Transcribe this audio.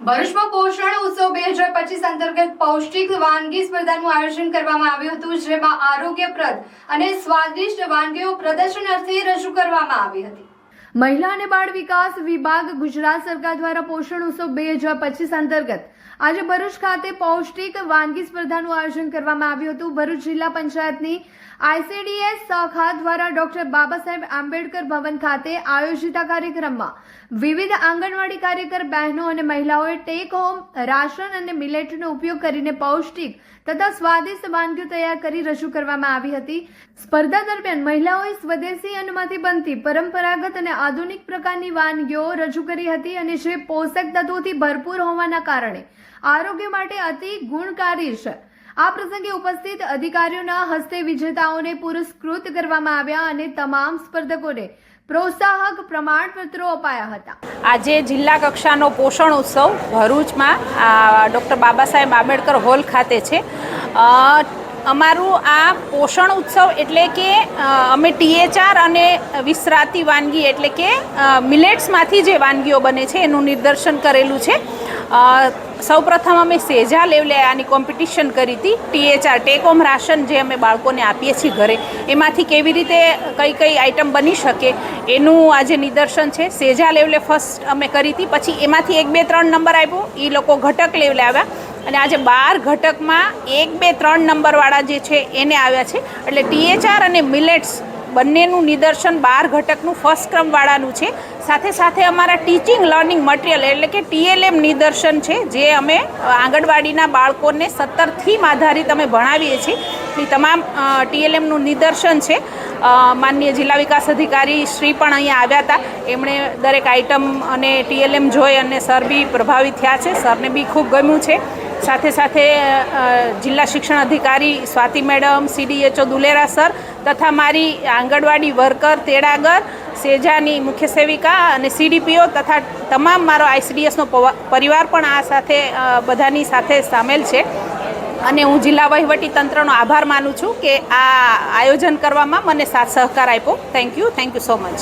ભરૂચમાં પોષણ ઉત્સવ બે હજાર પચીસ અંતર્ગત પૌષ્ટિક વાનગી સ્પર્ધાનું આયોજન કરવામાં આવ્યું હતું, જેમાં આરોગ્યપ્રદ અને સ્વાદિષ્ટ વાનગીઓ પ્રદર્શન અર્થે રજૂ કરવામાં આવી હતી. મહિલા અને બાળ વિકાસ વિભાગ ગુજરાત સરકાર દ્વારા પોષણ ઉત્સવ બે હજાર પચીસ અંતર્ગત આજે ભરૂચ ખાતે પૌષ્ટિક વાનગી સ્પર્ધાનું આયોજન કરવામાં આવ્યું હતું. ભરૂચ જિલ્લા પંચાયતની આઈસીડીએસ શાખા દ્વારા ડોક્ટર બાબા સાહેબ આંબેડકર ભવન ખાતે આયોજિત કાર્યક્રમમાં વિવિધ આંગણવાડી કાર્યકર, બહેનો અને મહિલાઓએ ટેક હોમ રાશન અને મિલેટનો ઉપયોગ કરીને પૌષ્ટિક તથા સ્વાદિષ્ટ વાનગીઓ તૈયાર કરી રજૂ કરવામાં આવી હતી. સ્પર્ધા દરમિયાન મહિલાઓએ સ્વદેશી અન્નમાંથી બનતી પરંપરાગત અને આધુનિક પ્રકારની વાનગીઓ રજૂ કરી હતી અને જે પોષક તત્વોથી ભરપૂર હોવાના કારણે આરોગ્ય માટે અતિ ગુણકારી છે. આ પ્રસંગે ઉપસ્થિત અધિકારીઓના હસ્તે વિજેતાઓને પુરસ્કૃત કરવામાં આવ્યા અને તમામ સ્પર્ધકોને પ્રોત્સાહક પ્રમાણપત્રો અપાયા હતા. આજે જિલ્લા કક્ષાનો પોષણ ઉત્સવ ભરૂચમાં ડૉક્ટર બાબા સાહેબ આંબેડકર હોલ ખાતે છે. અમારું આ પોષણ ઉત્સવ એટલે કે અમે ટીએચઆર અને વિસરાતી વાનગી એટલે કે મિલેટ્સમાંથી જે વાનગીઓ બને છે એનું નિદર્શન કરેલું છે. સૌપ્રથમ અમે સેજા લેવલે આની કોમ્પિટિશન કરી હતી. ટીએચઆર ટેક હોમ રાશન જે અમે બાળકોને આપીએ છીએ ઘરે, એમાંથી કેવી રીતે કઈ કઈ આઈટમ બની શકે એનું આજે નિદર્શન છે. સેજા લેવલે ફર્સ્ટ અમે કરી હતી, પછી એમાંથી એક બે ત્રણ નંબર આપ્યો. એ લોકો ઘટક લેવલે આવ્યા. અને આજે બાર ઘટકમાં એક, બે, ત્રણ નંબરવાળા જે છે એને આવ્યા છે. એટલે ટીએચઆર અને મિલેટ્સ બંનેનું નિદર્શન બાર ઘટકનું ફર્સ્ટ ક્રમવાળાનું છે. સાથે સાથે અમારા ટીચિંગ લર્નિંગ મટીરિયલ એટલે કે ટીએલએમ નિદર્શન છે, જે અમે આંગણવાડીના બાળકોને સત્તર થીમ આધારિત અમે ભણાવીએ છીએ. એ તમામ ટીએલએમનું નિદર્શન છે. માનનીય જિલ્લા વિકાસ અધિકારી શ્રી પણ અહીંયા આવ્યા હતા. એમણે દરેક આઇટમ અને ટીએલએમ જોઈ અને સર બી પ્રભાવિત થયા છે. સરને બી ખૂબ ગમ્યું છે. સાથે સાથે જિલ્લા શિક્ષણ અધિકારી Swati madam CDHO Dulera sir તથા મારી આંગણવાડી વર્કર તેડાગર, સેજાની મુખ્ય સેવિકા અને સીડીપીઓ તથા તમામ મારો આઈસીડીએસનો પરિવાર પણ આ સાથે બધાની સાથે સામેલ છે. અને હું જિલ્લા વહીવટી તંત્રનો આભાર માનું છું કે આ આયોજન કરવામાં મને સાથ સહકાર આપ્યો. Thank you thank you so much